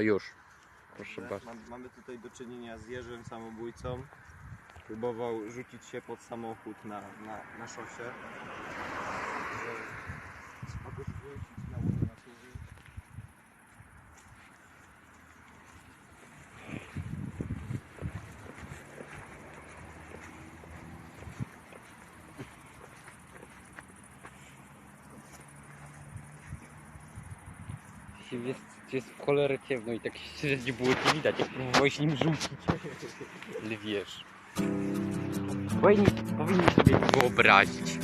już. Proszę Tak, bardzo. mam- Mamy tutaj do czynienia z Jerzym samobójcą. Próbował rzucić się pod samochód na, na, na szosie. Jest, jest w cholerę ciemno i tak średnio było to widać, jak próbowałeś nim rzucić. Ale wiesz. Powinni, powinni sobie wyobrazić.